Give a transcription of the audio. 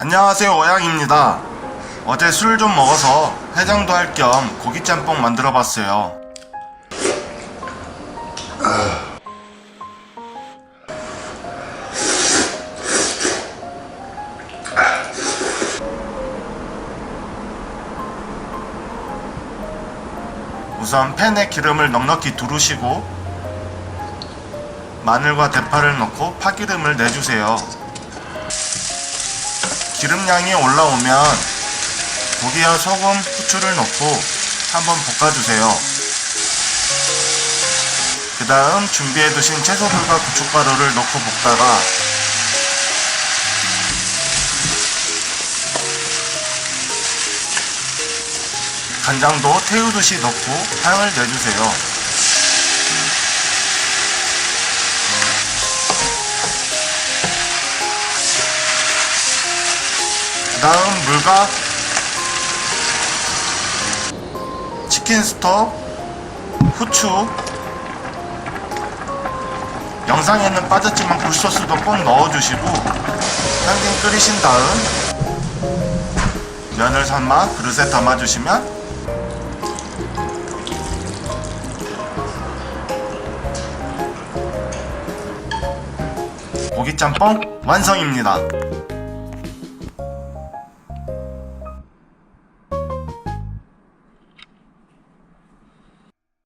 안녕하세요 오양입니다. 어제 술 좀 먹어서 해장도 할 겸 고기짬뽕 만들어 봤어요. 우선 팬에 기름을 넉넉히 두르시고 마늘과 대파를 넣고 파기름을 내주세요 기름량이 올라오면 고기와 소금, 후추를 넣고 한번 볶아주세요. 그 다음 준비해두신 채소들과 고춧가루를 넣고 볶다가 간장도 태우듯이 넣고 향을 내주세요. 다음 물과 치킨 스톡, 후추 영상에는 빠졌지만 굴소스도 꼭 넣어주시고 향긴 끓이신 다음 면을 삶아 그릇에 담아주시면 고기짬뽕 완성입니다.